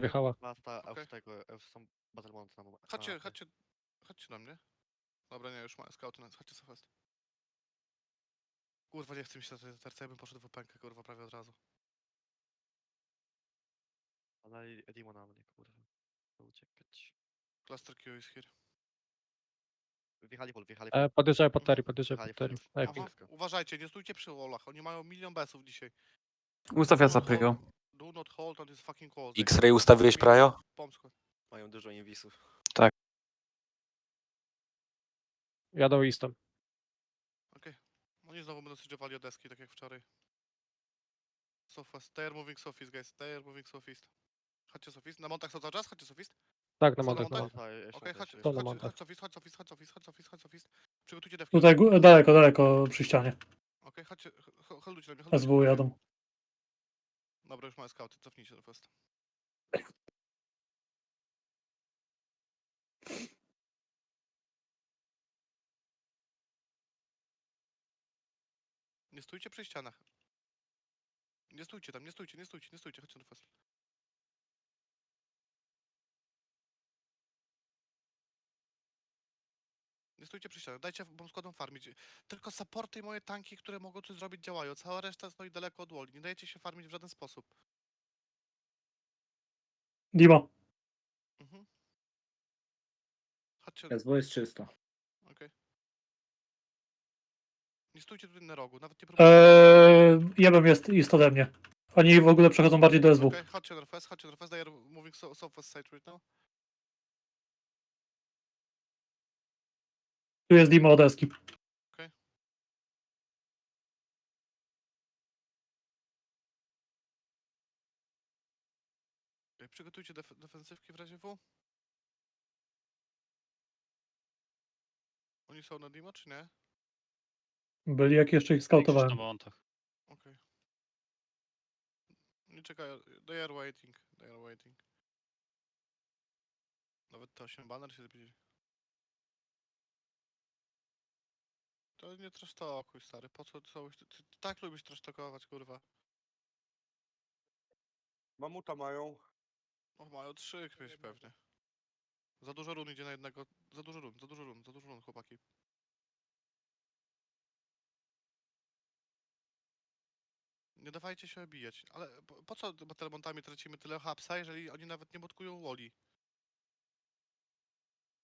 Wjechała. Lasta Okej. F tego, F są Battlemonty na moment. Chodźcie, chodźcie, chodźcie do mnie. Dobra, nie, już mają scouty, na- chodźcie sobie fast. Kurwa, nie chce mi się na tej terce, ja bym poszedł w pękę, kurwa, prawie od razu. Ale Edimo na mnie, kurwa. To uciekać. Cluster Q is here. Wjechali pol, wjechali E, podjeżdżaję pod Terry, podjeżdżaję Wjechali pod Terry. Aha. Aha, uważajcie, nie stójcie przy wallach, oni mają milion besów dzisiaj. Ustawia Do X-ray ustawiłeś, Prajo? Mają dużo inwisów. Jadą Eastem. Okej. Oni znowu będą siedziowali o deski, tak jak wczoraj. Southwest. They are moving southeast, guys. They are moving southeast. Chodźcie southeast. Na montach są cały czas? Chodźcie southeast. Tak, na Są na montach, na montach? montach. Okej, okay, chodź, To na chodź, montach. chodź southeast, chodź southeast, chodź southeast, chodź southeast, chodź southeast. Przygotujcie defki. Tutaj gó- daleko, daleko przy ścianie. Okej, chodźcie, h- h- holdujcie na mnie, holdujcie SW jadą. Już mamy scouty, cofnijcie do fest. Nie stójcie przy ścianach. Nie stójcie tam, nie stójcie, nie stójcie, nie stójcie, chodźcie do fest. Nie stójcie przy ścianach, dajcie bomb składom farmić. Tylko supporty i moje tanki, które mogą coś zrobić działają. Cała reszta stoi daleko od woli. Nie dajecie się farmić w żaden sposób. Dimo. Mhm. Chodźcie, SW jest czysto. okej. Nie stójcie tutaj na rogu, nawet nie próbujcie. Eee, jebem jest, jest ode mnie. Oni w ogóle przechodzą bardziej do SW. Okej, chodźcie chodźcie are moving so, southwest side right now. Tu jest Dimo od deski. Przygotujcie def defensywki w razie W. Oni są na Dimo, czy nie? Byli jak jeszcze ich skautowałem. Okej. Nie czekają, they are waiting, they are waiting. Nawet to 8 banner się zbliży. To nie trasztokuj, stary, po co całość... Ty, ty tak lubisz trasztokować, kurwa. Mamuta mają. O, mają trzy jakieś pewnie. Za dużo run idzie na jednego. Za dużo run, za dużo run, za dużo run, chłopaki. Nie dawajcie się obijać. Ale po, po co battlebontami tracimy tyle hapsa, jeżeli oni nawet nie budkują woli?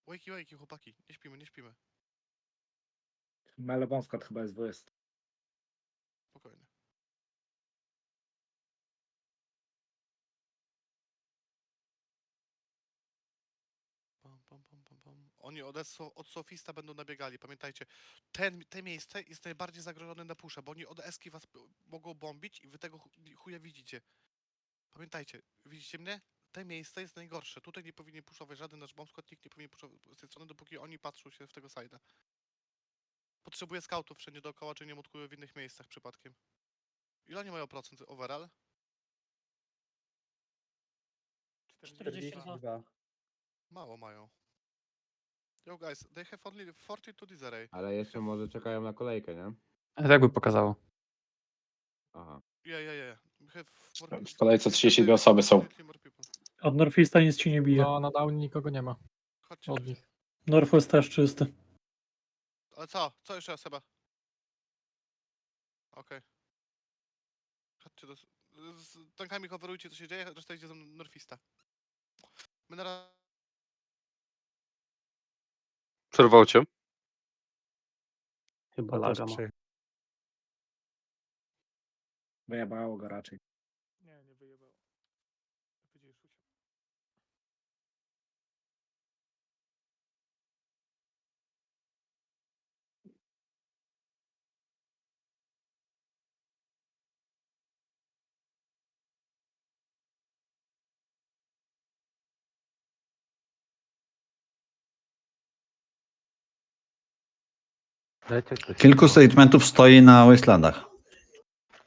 Wakey, wakey, chłopaki. Nie śpimy, nie śpimy. Skład chyba jest. Spokojnie. Pam, pam, pam, pam, pam. Oni od, eso- od Sofista będą nabiegali, pamiętajcie. Ten, te miejsce jest najbardziej zagrożone na pusza, bo oni od Eski was mogą bombić i wy tego chu- chuja widzicie. Pamiętajcie, widzicie mnie? Te miejsce jest najgorsze. Tutaj nie powinien puszować żaden nasz bomb skład, nikt nie powinien puszować z tej strony, dopóki oni patrzą się w tego side'a. Potrzebuję scoutów wszędzie dookoła, czy nie mutkują w innych miejscach przypadkiem. Ile oni mają procent overall? 42. Mało mają. Yo guys, they have only 42 this array. Ale jeszcze może czekają na kolejkę, nie? Tak by pokazało. Aha. Yeah, yeah, yeah. We have more W kolejce we have 32 osoby są. definitely more people. Od Northeasta nic ci nie bije. No, na down nikogo nie ma. Chodźcie. Od nich. Northwest też czysty. Ale co? Co jeszcze raz chyba? Okej. Chodźcie do... Z tankami coverujcie co się dzieje, reszta idzie za mną Norfista. My na razie... Przerwał cię. Chyba laga ma. Wyjebało go raczej. Nie, nie wyjebało. Kilku statementów stoi na Wastelandach.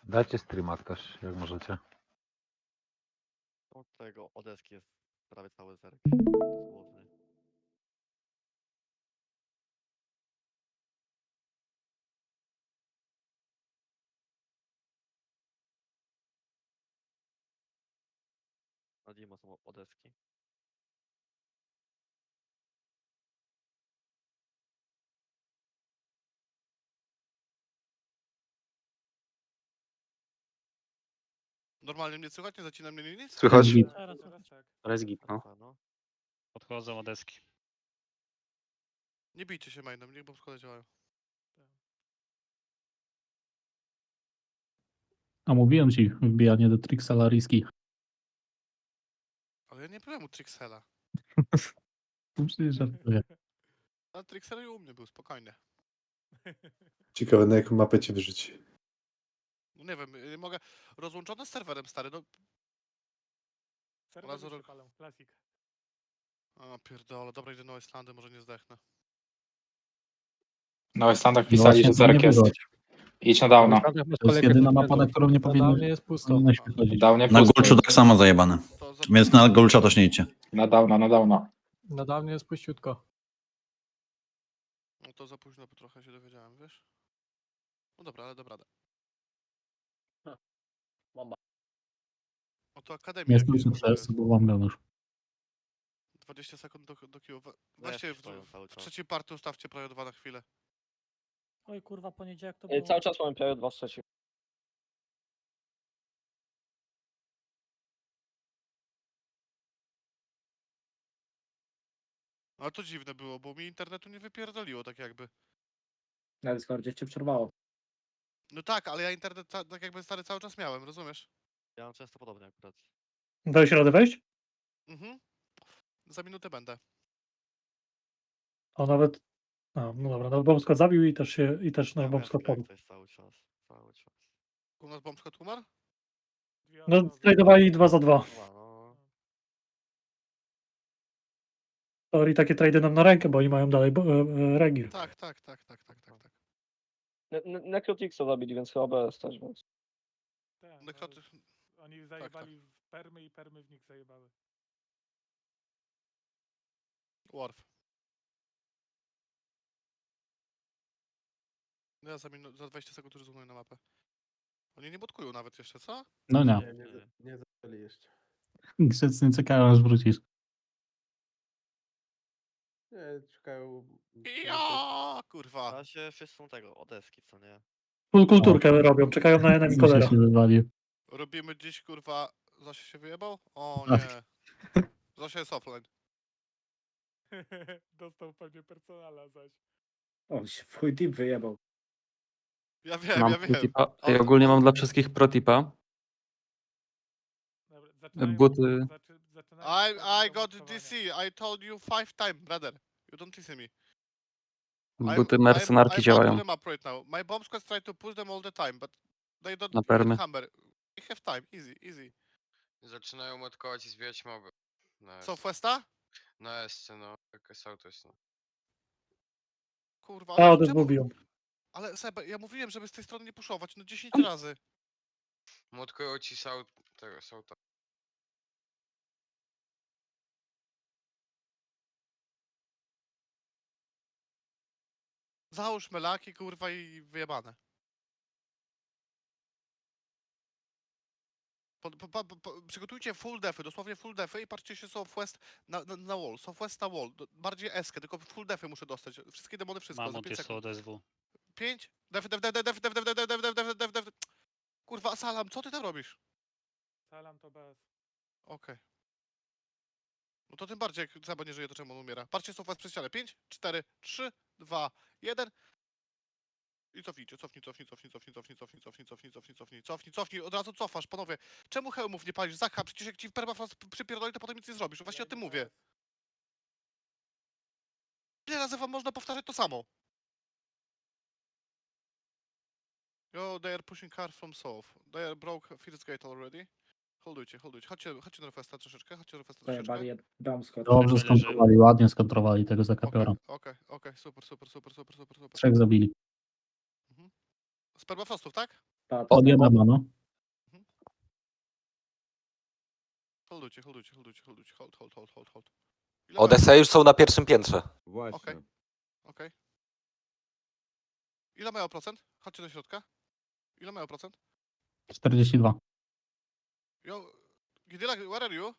Dajcie streama też, jak możecie. Od tego Odeski jest prawie cały zerk. Dosłownie. Na Dimo są odeski. Normalnie mnie słychać, nie zacina mnie nic? Słychać? Teraz, tak. Rezgit, no. Alfa, no. Podchodzą od deski. Nie bijcie się mainem, niech bombskłady działają. A mówiłem ci, wbijanie do Trixela riski. Ale ja nie byłem u Trixela. Przecież żartuję. A Trixel i u mnie był, spokojnie. Ciekawe na jaką mapę cię wyrzuci. No nie wiem, y, mogę... Rozłączony z serwerem, stary, no... Serwer Lazaro- już się palą, Klasik. A pierdolę, dobra, idę na Islandy, może nie zdechnę. Na Islandach No pisali, że Zerk jest. Idź na downa. To jest jedyna mapa, na którą nie powinno Dawnie jest pusto. się chodzić. Downie Na Gulczu tak samo zajebane. To za... Więc na Gulcza też nie idźcie. Na downa, na downa. Na dawnie jest puściutko. No to za późno, bo trochę się dowiedziałem, wiesz? No dobra, ale dobra. Bomba. No to Akademia. Nie słyszę możemy. przez, bo mam już. 20 sekund do, do. We- Deszcz Weźcie w, w, w trzeciej partii ustawcie prawie dwa na chwilę. Oj kurwa, poniedziałek to Cały czas mamy prawie dwa trzeci. Ale to dziwne było, bo mi internetu nie wypierdoliło tak jakby. Na Discordzie cię przerwało. No tak, ale ja internet ta, tak jakby stary cały czas miałem, rozumiesz? Ja mam często podobnie akurat. Dałeś radę wejść? Mhm. Za minutę będę. O, nawet... A, no dobra, no bombskład zabił i też się, i też bombskład miałem padł. to jest cały czas. Cały czas. U nas bombskład umarł? No, tradowali 2 za 2. Dwa, no. Teorii takie trady nam na rękę, bo oni mają dalej bo, e, e, Regir. Tak, tak, tak, tak, tak, tak, tak. Necrotixa zabili, więc chyba BS też, więc... Nekroty... Oni zajebali w permy i permy w nich zajebały. Worf. No Ja za, minu- za 20 sekund już zoomuję na mapę. Oni nie bodkują nawet jeszcze, co? No nie. Nie, nie. nie zaczęli jeszcze. Grzecy nie czekają aż wrócisz. Nie, czekają... Ja, kurwa. Na się wszyscy są tego, odeski, co nie? Full kulturkę robią, czekają na enemy kolera. się wywalił. Robimy dziś, kurwa... Zosia się wyjebał? O Tak. nie. Zosia jest offline. Dostał pewnie personala zaś. On się twój team wyjebał. Ja wiem, Mam ja wiem. protipa. Ej, ogólnie mam dla wszystkich protipa. Dobra, Buty. zaczy, I, I got. DC. I told you five time, brother. You don't listen me. Buty I'm- mercenarki działają. them up right now. My bomb squads try to push them all the time, but they don't Na permy. hammer. We have time, easy, easy. Zaczynają matkować i zbierać moby. Na Southwesta? Na SC, no. Takie Southwest, no. Kurwa, A, ale czemu-. Ale Sebe, ja mówiłem, żeby z tej strony nie puszować, no 10 razy. Motkują ci South... tego, South... Załóż melaki, kurwa, i wyjebane. Po, po, po, po, przygotujcie full defy, dosłownie full defy i patrzcie się Southwest na, na, na wall. Southwest na wall. Bardziej eskę, tylko full defy muszę dostać. Wszystkie demony, wszystko. Mamut 5 jest. ODSW. 5? Def, def, def, def, def, def, def, def, def, def, def, def. Kurwa, Salam, co ty tam robisz? Salam to bez. Okej. No to tym bardziej, jak Zaba nie żyje, to czemu on umiera? Patrzcie, Southwest przez ścianę. 5, 4, 3, 2, 1. I cofnijcie, cofnij, cofnij, cofnij, cofnij, cofnij, cofnij, cofnij, cofnij, cofnij, cofnij, cofnij, cofnij, od razu cofasz, panowie. Czemu hełmów nie palisz? Zaka, przecież jak ci permafrost przypierdoli, to potem nic nie zrobisz. Właśnie o tym mówię. Ile razy wam można powtarzać to samo? Yo, they are pushing car from south. They are broke first gate already. Holdujcie, holdujcie. Chodźcie, chodźcie na Refesta troszeczkę, chodźcie na Refesta troszeczkę. Zajebali bomb squad. Dobrze Leży. skontrolowali, ładnie skontrolowali tego Okej, zakapiora. okej, okej, super, super, super, super, super, super. Trzech zabili. Z permafrostów, tak? Ta, ta, Od ta. jednego, no. Holdujcie, holdujcie, holdujcie, holdujcie, hold, hold, hold, hold, hold. Ile mają? Odessa już są na pierwszym piętrze. Właśnie. Okej. Okej. Ile mają procent? Chodźcie do środka. Ile mają procent? 42. Yo, Gidila, where are you?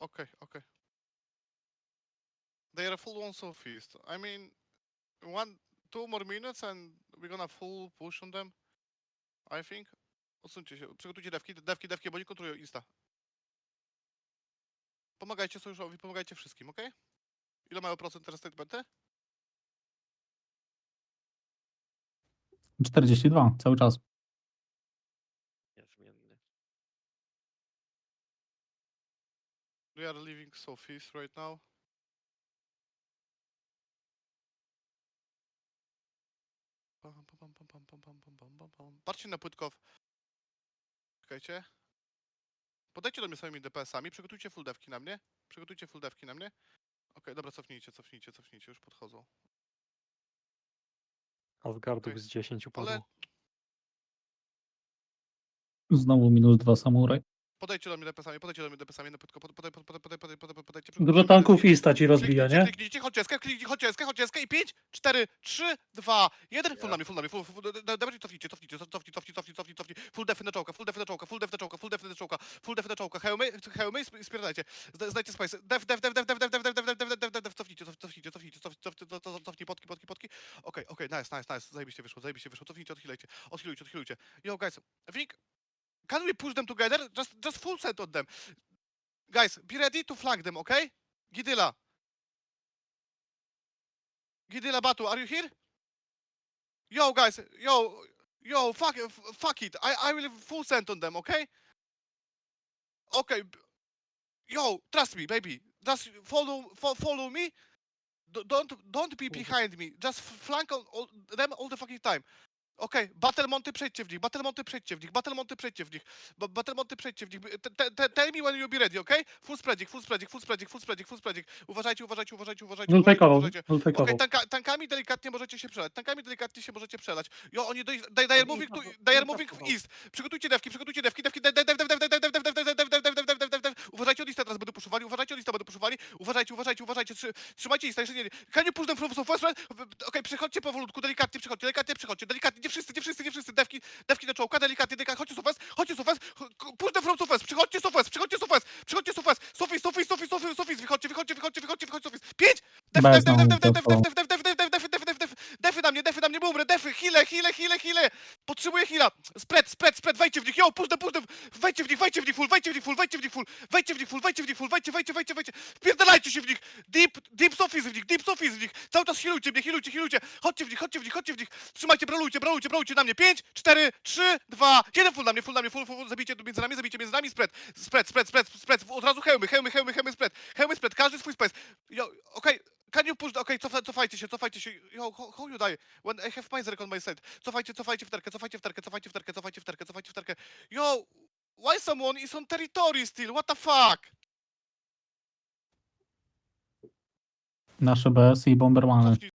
Okay, okay. They are full on Southeast. I mean, one, two more minutes and we're gonna full push on them. I think. Odsuńcie się, przygotujcie dewki, dewki, dewki, bo nie kontrolują Insta. Pomagajcie sojuszowi, pomagajcie wszystkim, ok? Ile mają procent teraz statementy? 42, cały czas. We are leaving Southeast right now. Pam, pam, pam, pam, pam, pam, pam, pam, pam, pam, pam. Patrzcie na płytkow. Czekajcie. Podejdźcie do mnie swoimi DPS-ami, przygotujcie full devki na mnie. Przygotujcie full devki na mnie. Okej, dobra, cofnijcie, cofnijcie, cofnijcie, już podchodzą. Asgardów Okej. z 10 Ale padło. Znowu minus dwa samuraj. Podejdźcie do mnie DPS-ami, podejdźcie do mnie DPS-ami na płytko, podej, podej, podej, podej, podej, podej, podejdźcie. Dużo tanków. Ista ci rozbija, Kliknijcie, nie? Kliknijcie, chodźcie eskę, kliknijcie, chodźcie eskę, chodźcie eskę i 5, 4, 3, 2, 1, full nami, full nami, full, full, full, dawajcie, cofnijcie, cofnijcie, cofnijcie, cofnijcie, cofnijcie, cofnijcie, cofnijcie, full defy na czołka, full defy na czołka, full defy na czołka, full defy na czołka, full defy na czołka, hełmy, hełmy i sp- i spierdajcie, Zda- zdajcie spice, def, def, def, def, def, def, def, def, def, def, def, def, def, def, cofnijcie, cof- cofnijcie, cofnijcie, cof- cof- cof- cof- cofnij, potki, potki, potki, okej, okej, nice, nice, nice, zajebiście wyszło, zajebiście wyszło, cofnijcie, odchylajcie, odchylujcie, odchylujcie, yo guys, I think, can we push them together, just, just full set on them, guys, be ready to flank them, okay? Gidyla, Gidila Batu, are you here? Yo, guys, yo, yo, fuck, fuck it. I, I will full send on them, okay? Okay. Yo, trust me, baby. Just follow, fo- follow me. D- don't, don't be behind me. Just flank on all, them all the fucking time. Okej, Battlemonty przejdźcie w nich, Battlemonty przejdźcie w nich, Battlemonty przejdźcie w nich, Ba- Battlemonty przejdźcie w nich. Te- te- te- Tell me when you be ready, okej? Full spreadzik, full spreadzik, full spreadzik, full spreadzik, full spreadzik. Uważajcie, uważajcie, uważajcie, uważajcie, uważajcie. Okej, tanka, tankami delikatnie możecie się przelać. Tankami delikatnie się możecie przelać. Jo, oni doj, daj, dajer moving w east. Przygotujcie dewki, przygotujcie dewki, dewki, dev, dev, dev, dev, dev, dev, dev, dev, dev, dev, dev, dev, dev, dev, dev, dev, dev. Uważajcie, od lista teraz będą puszowali, uważajcie, od lista będą puszowali. Uważajcie, uważajcie, uważajcie. Trzy, trzymajcie lista, jeszcze nie. Can you push them from? Okej, przechodźcie powolutku, delikatnie przechodźcie, delikatnie przechodźcie, delikatnie, nie wszyscy, nie wszyscy, nie wszyscy, dewki, dewki na czołka, delikatnie, delikatnie, chodźcie southwest, chodźcie southwest, push from southwest, przychodźcie southwest, przychodźcie southwest, przychodźcie southwest, sofis, sofis, sofis, sofis, wychodźcie, wychodźcie, wychodźcie, wychodźcie, wychodźcie, sofis. Pięć, def, Bez def, def, def, def, def, znowu wejdźcie w nich, full, wejdźcie w nich full, wejdźcie w nich full, wejdźcie w nich full, wejdźcie w nich full, wejdźcie, wejdźcie, wejdźcie, wejdźcie, wpierdalajcie się w nich, deep, deep sofis w nich, deep sofis w nich, cały czas healujcie mnie, healujcie, healujcie, chodźcie w nich, chodźcie w nich, chodźcie w nich, trzymajcie, brolujcie, brolujcie, brolujcie na mnie, 5, 4, 3, 2, 1 full na mnie, full na mnie, full, full, full, zabijcie między nami, zabijcie między nami, spread, spread, spread, spread, spread, od razu hełmy, hełmy, hełmy, hełmy, spread, hełmy, spread, każdy swój space, yo, okej, Can you push, okej, cofa, cofajcie się, cofajcie się, yo, how, you die, when I have Miserek on my side, cofajcie, cofajcie w terkę, cofajcie w terkę, cofajcie w terkę, cofajcie w terkę, cofajcie w terkę, yo, why someone is on territory still, what the fuck? Nasze BS i Bombermany. Cofnij